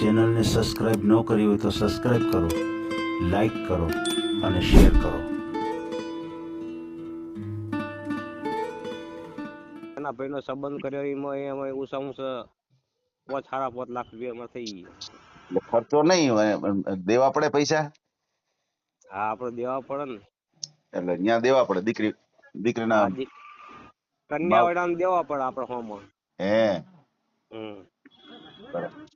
ચેનલને સબસ્ક્રાઇબ ન કરી હોય તો સબસ્ક્રાઇબ કરો લાઈક કરો અને શેર કરો. એના ભાઈનો સંબંધ કર્યો એમાં એમાં ઉસા ઉસા પાંચ સાડા પાંચ લાખ રૂપિયામાં થઈ ગયા. એટલે ખર્ચો નહીં હોય, દેવા પડે પૈસા? હા આપણે દેવા પડે ને. એટલે ત્યાં દેવા પડે દીકરી દીકરીના આ દી- કન્યા વાળાને દેવા પડે આપણે હોમ હે. હમ. બરાબર.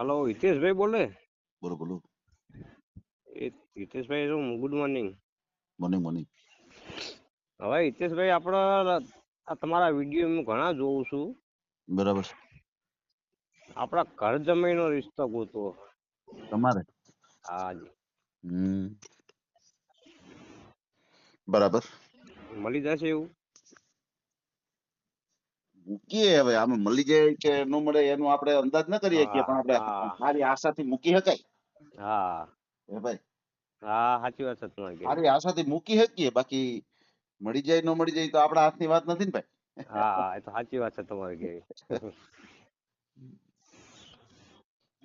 હલો હિતેશભાઈ બોલે? બોલો બોલો. હિતેશભાઈ શું? ગુડ મોર્નિંગ મોર્નિંગ મોર્નિંગ હવે હિતેશભાઈ આપણા આ તમારા વીડિયો હું ઘણા જોઉં છું. બરાબર. આપણા ઘર જમીનનો રિશ્તો ગોતો તમારે? હા જી. હમ. બરાબર. મળી જશે એવું? મૂકીએ હવે આમાં મળી જાય કે ન મળે એનો આપણે અંદાજ ન કરીએ શકીએ પણ આપણે સારી આશાથી મૂકી શકાય. હા. હે ભાઈ. હા સાચી વાત છે તમારી સારી આશાથી મૂકી શકીએ બાકી મળી જાય ન મળી જાય તો આપણા હાથની વાત નથી ને ભાઈ. હા એ તો સાચી વાત છે તમારી કે.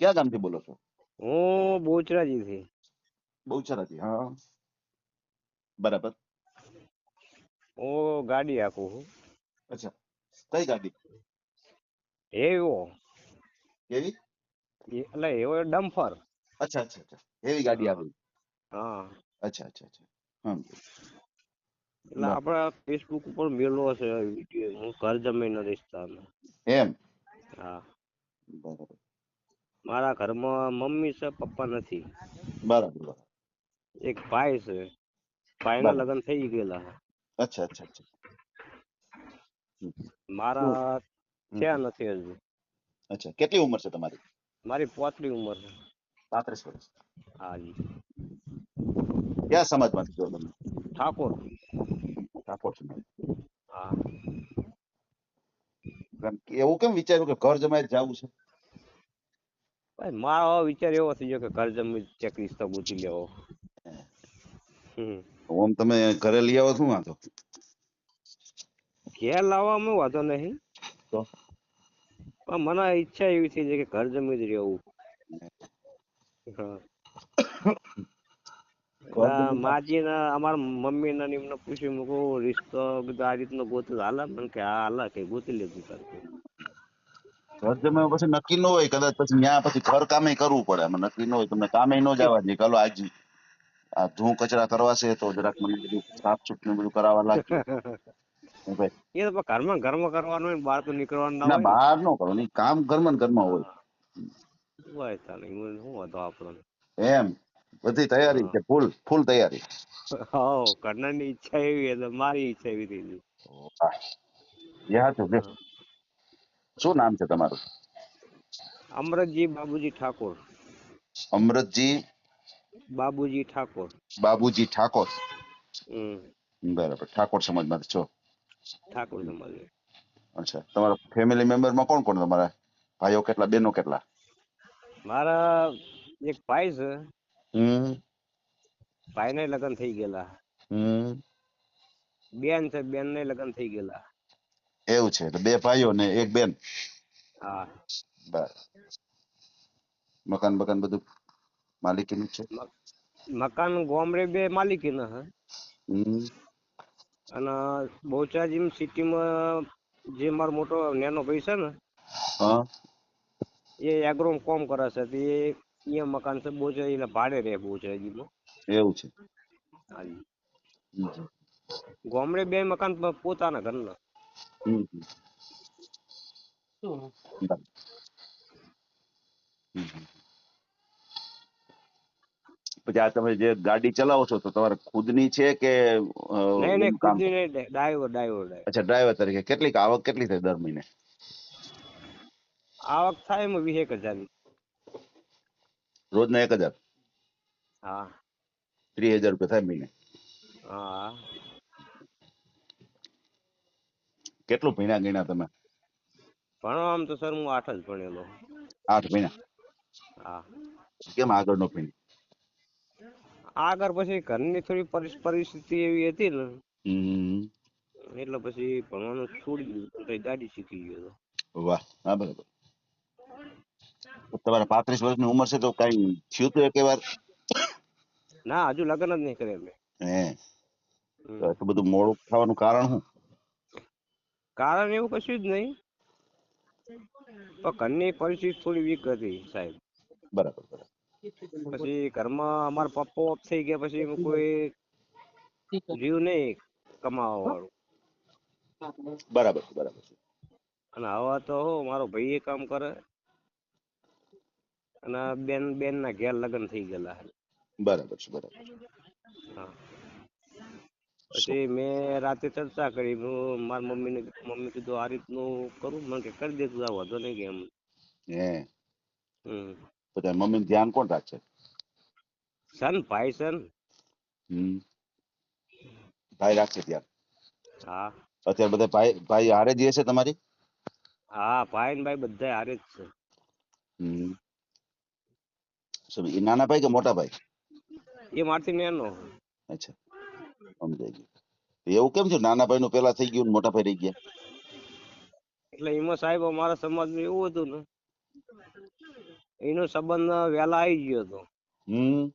ક્યાં ગામથી બોલો છો? હું બોચરાજી થી બહુચરાથી હા. બરાબર. હું ગાડી આખું છું. અચ્છા. કઈ ગાડી એવો? કેવી એટલે એવો ડમ્ફર. અચ્છા અચ્છા અચ્છા. એવી ગાડી આવી હા. અચ્છા અચ્છા અચ્છા. હમ. એટલે આપડા ફેસબુક ઉપર મેલો છે વીડિયો. હું ઘર જમીન રિશ્તાનો એમ? હા. બરાબર. મારા ઘરમાં મમ્મી છે પપ્પા નથી. બરાબર એક ભાઈ છે. ભાઈના. લગ્ન થઈ ગયેલા અચ્છા અચ્છા અચ્છા. મારા થયા નથી હજુ. અચ્છા કેટલી ઉંમર છે તમારી? મારી પોતરી ઉંમર છે. પાંત્રીસ વર્ષ. હા જી. કયા સમાજમાંથી છો તમે? ઠાકોર. ઠાકોર સમાજ હા. એવું કેમ વિચાર્યું કે ઘર જમાઈ જવું છે? ભાઈ મારો વિચાર એવો થઈ ગયો કે ઘર જમી ચેક રિશ્તો ગોતી લેવો. હમ. ઓમ તમે ઘરે લઈ આવો શું વાંધો? ઘેર લાવવામાં વાંધો નહીં. તો? પણ મને ઈચ્છા એવી થઈ છે કે ઘર જમી જ રહેવું. હા. ઘર એટલે જમીન- માજી ને અમારા મમ્મી ને એમને પૂછ્યું મેં કહું રિશ્તો કીધું આ રીતનો ગોતું હાલે? મને કે હા હાલે કે ગોતી તારે ઘર જમાઈ પછી નક્કી ન હોય કદાચ પછી ત્યાં પછી ઘર કામે કરવું પડે. આમાં નક્કી ન હોય તમને કામે ન જવા દે. ચાલો આજ. આ ધૂળ કચરા કરવા છે તો જરાક મને બધું સાફ સુફ ને બધું કરાવવા ભાઈ એ તો ઘરમાં ઘરમાં કરવાનું હોય બહાર તો નીકળવાનું ના હોય. બહાર નો કરો નહીં કામ ઘરમાં ઘરમાં હોય. હોય તારે હું વાંધો આપણો? એમ બધી તૈયારી છે ફૂલ ફૂલ તૈયારી. હો ઘરનાની ઈચ્છા એવી એટલે મારી ઈચ્છા એવી થઈ ગઈ. યા તો શું નામ છે તમારું? અમરતજી બાબુજી ઠાકોર. અમૃતજી બાબુજી ઠાકોર. બાબુજી ઠાકોર. હમ. બરાબર ઠાકોર સમાજમાંથી છો. ઠાકોર સમાજ અચ્છા. તમારા ફેમિલી મેમ્બરમાં કોણ કોણ? તમારા ભાઈઓ કેટલા બેનો કેટલા? મારા એક ભાઈ છે. હમ. ભાઈને લગ્ન થઈ ગયેલા. હમ. બેન છે બેન ને લગ્ન થઈ ગયેલા. એવું છે એટલે બે ભાઈઓ ને એક બેન. હા. બરાબર મકાન બકાન બધું માલિકીનું છે? મકાન ગોમરે બે માલિકીના હે હમ. અને બહુચરાજી સિટીમાં જે મારો મોટો નેનો ભાઈ છે ને એ એગ્રો કોમ કરે છે. તે એ મકાન છે બહુચરાજી એટલે ભાડે રહે બહુચરાજીમાં. એવું છે. ગોમડે બે મકાન પોતાના ઘરના. હમ. પછી આ તમે જે ગાડી ચલાવો છો તો તમારે ખુદની છે કે નહીં નહીં ખુદની નહીં ડ્રાઈવર ડ્રાઈવર અચ્છા ડ્રાઈવર તરીકે. કેટલીક આવક કેટલી થાય દર મહિને? આવક થાય એમાં વીસ એક હજાર. રોજના એક હજાર? હા. ત્રીસ હજાર રૂપિયા થાય મહિને. હા. કેટલું ભણ્યા ગણ્યા તમે? ભણો આમ તો સર હું આઠ જ ભણેલો. આઠ મહિના હા. કેમ આગળ નો ભણી આગળ પછી ઘરની થોડી પરિસ્થિતિ એવી હતી ને એટલે પછી ભણવાનું છોડી દીધું પછી ગાડી શીખી ગયો હતો વાહ હા બરાબર. તમારા પાંત્રીસ વર્ષની ઉંમર છે તો કઈ થયું તું એક વાર? ના હજુ લગ્ન જ નહીં કર્યા મેં. હે? તો એટલું બધું મોડું થવાનું કારણ શું? કારણ એવું કશું જ નહીં. પણ ઘરની પરિસ્થિતિ થોડી વીક હતી સાહેબ. બરાબર બરાબર. પછી ઘરમાં અમારા પપ્પા ઓફ થઈ ગયા પછી કોઈ રહ્યું નહીં કમાવા વાળું બરાબર છે, બરાબર છે. અને હવે તો હું મારો ભાઈ એ કામ કરે. અને બેન બેન ના ઘેર લગ્ન થઈ ગયેલા બરાબર છે બરાબર. હા. પછી મેં રાતે ચર્ચા કરી હું મારી મમ્મીને મમ્મી કીધું આ રીતનું કરું. મને કે કરી દે તું આ વાંધો નહીં કે એમ. હે. હમ. તો તારી મમ્મીનું ધ્યાન કોણ રાખશે સન ભાઈ સન. હમ. ભાઈ રાખશે ત્યાં હા. અત્યારે બધા ભાઈ ભાઈ હારે જ છે તમારી? હા ભાઈ ને ભાઈ બધા હારે જ છે. હમ. શું, એ નાના ભાઈ કે મોટા ભાઈ? એ મારથી નેનો. અચ્છા. સમજાઈ ગયું. એવું કેમ છે નાના ભાઈ નું પેલા થઈ ગયું ને મોટા ભાઈ રહી ગયા? એટલે એમાં સાહેબ અમારા સમાજમાં એવું હતું ને એનો સંબંધ વહેલા આવી ગયો હતો હમ.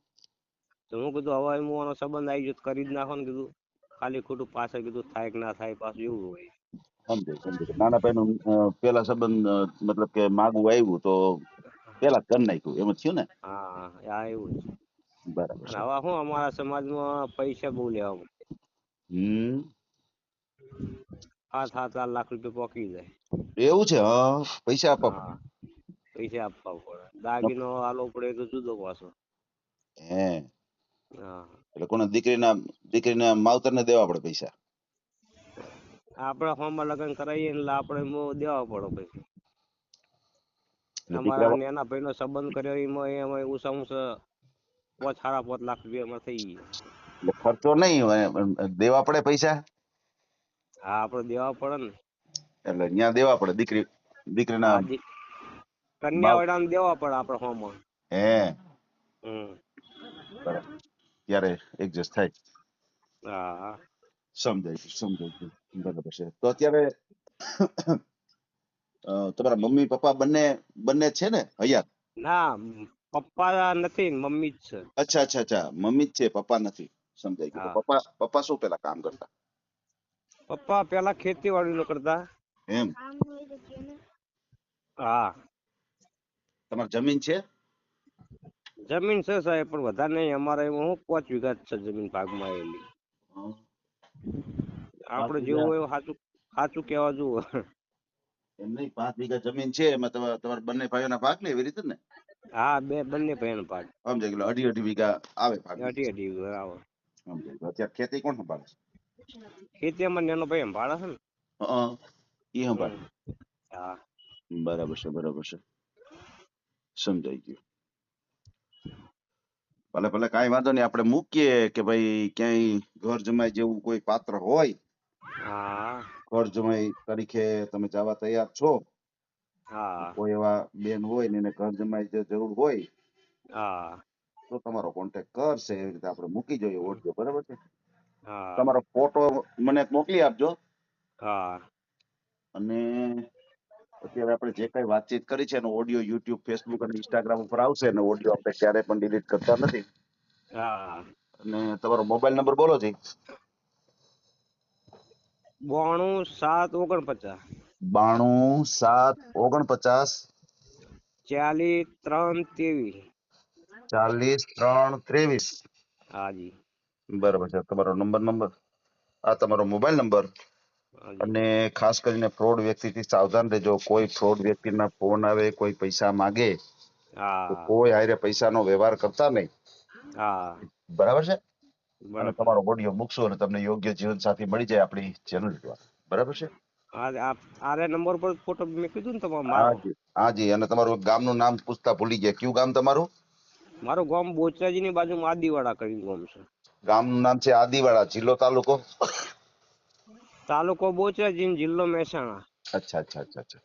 તો હું કીધું હવે હું આનો સંબંધ આવી ગયો કરી જ નાખો ને કીધું. ખાલી ખોટું પાછળ કીધું થાય કે ના થાય પાછું એવું હોય. સમજાય સમજાય પેલા ભાઈ નું પેલા સંબંધ મતલબ કે માગું આવ્યું તો પેલા કરી નાખ્યું. એમ જ થયું ને? હા હા એવું બરાબર. હવે શું અમારા સમાજમાં પૈસા બહુ લેવા. હમ. સાત સાત લાખ રૂપિયા પોકી જાય. એવું છે? હા પૈસા આપવા પૈસા આપવા દાગીનો આલો પડે તો જુદો પાછો. હે. હા. એટલે કોને દીકરીના દીકરીના માવતરને દેવા પડે પૈસા? આપણે હોમમાં લગ્ન કરાવીએ એટલે આપણે મો દેવા પડે પૈસા. અમારા દીકરા નાના ભાઈનો સંબંધ કર્યો એમાં એમાં ઓછા ઓછા પાંચ સાડા પાંચ લાખ રૂપિયા એમાં થઈ ગયા. એટલે ખર્ચો નહીં હોય, દેવા પડે પૈસા? હા આપણે દેવા પડે ને. એટલે ત્યાં દેવા પડે દીકરી દીકરીના હા, દી- કન્યા દેવા પડે આપણે હોમમાં. હે. બરાબર. ત્યારે એડજસ્ટ થાય. હા. સમજાય સમજાય બરાબર છે. તો અત્યારે તમારા મમ્મી પપ્પા બંને બંને છે ને હયાત ના પપ્પા નથી મમ્મી જ છે. અચ્છા અચ્છા અચ્છા. મમ્મી જ છે પપ્પા નથી. સમજાય ગયું પપ્પા પપ્પા શું પેલા કામ કરતા? પપ્પા પેલા ખેતીવાડી નું કરતા. એમ? હા. તમારી જમીન છે? જમીન છે સાહેબ પણ વધારે નહીં. અમારે એમાં હું પાંચ વીઘા જ છે જમીન ભાગમાં આવેલી. આપણે જેવું હોય સાચું સાચું કહેવા જુઓ એમ નહીં પાંચ વીઘા જમીન છે એમાં તમારા તમારા બંને ભાઈઓના ભાગ ને એવી રીતે ને? હા બે બંને ભાઈનો ભાગ. સમજાય કે અઢી અઢી વીઘા આવે ભાગ. અઢી અઢી વીઘા આવે. ગયું અત્યારે ખેતી કોણ સંભાળે છે? ખેતી અમારે નેનો ભાઈ સંભાળે છે ને. એ સંભાળે? હા. બરાબર છે બરાબર છે. સમજાઈ ગયું. ભલે ભલે કાંઈ વાંધો નહીં આપણે મૂકીએ કે ભાઈ ક્યાંય ઘર જમાઈ જેવું કોઈ પાત્ર હોય. હા. ઘર જમાઈ તરીકે તમે જવા તૈયાર છો. હા. કોઈ એવા બેન હોય ને એને ઘર જમાઈ જે જરૂર હોય હા. તો તમારો કોન્ટેક કરશે એવી રીતે આપણે મૂકી જોઈએ ઓડિયો બરાબર છે? હા. તમારો ફોટો મને મોકલી આપજો. હા. અને અત્યારે આપણે જે કઈ વાતચીત કરી છે એનો ઓડિયો યુટ્યુબ ફેસબુક અને ઇન્સ્ટાગ્રામ ઉપર આવશે અને ઓડિયો આપણે ક્યારે પણ ડિલીટ કરતા નથી. અને તમારો મોબાઈલ નંબર બોલો જી. બાણું સાત ઓગણપચાસ. બાણું સાત ઓગણપચાસ. ચાલીસ ત્રણ ત્રેવીસ. ચાલીસ ત્રણ ત્રેવીસ. હાજી બરાબર છે. તમારો નંબર નંબર આ તમારો મોબાઈલ નંબર અને ખાસ કરીને ફ્રોડ વ્યક્તિથી સાવધાન રહેજો. કોઈ ફ્રોડ વ્યક્તિના ફોન આવે કોઈ પૈસા માંગે કોઈ હારે પૈસાનો વ્યવહાર કરતા નહીં. બરાબર છે? અને તમારો ઓડિયો મૂકશો અને તમને યોગ્ય જીવન સાથી મળી જાય આપણી ચેનલ દ્વારા બરાબર છે? આરે નંબર પર ફોટો મેં કીધું ને તમારો મારો. હાજી હાજી અને તમારું ગામનું નામ પૂછતા ભૂલી ગયા. કયું ગામ તમારું? મારું ગામ બોચરાજી ની બાજુમાં આદિવાડા કરીને ગામ છે. ગામનું નામ છે આદિવાડા જિલ્લો તાલુકો. તાલુકો બોચરાજી જિલ્લો મહેસાણા. અચ્છા અચ્છા અચ્છા અચ્છા.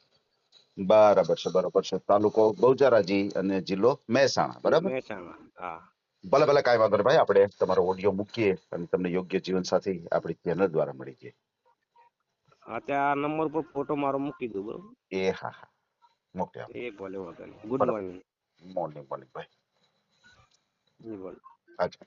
બરાબર છે બરાબર છે. તાલુકો બહુચરાજી અને જિલ્લો મહેસાણા બરાબર? મહેસાણા હા. ભલે ભલે કાંઈ વાંધો નહીં ભાઈ આપણે તમારો ઓડિયો મૂકીએ અને તમને યોગ્ય જીવન સાથી આપણી ચેનલ દ્વારા મળી જાય. આ નંબર પર ફોટો મારો મૂકી દઉં બરોબર? એ હા હા. મોકલી આપ. એ ભલે વાંધો નહીં. ગુડ મોર્નિંગ મોર્નિંગ મોર્નિંગ ભાઈ જી ભલે હાજી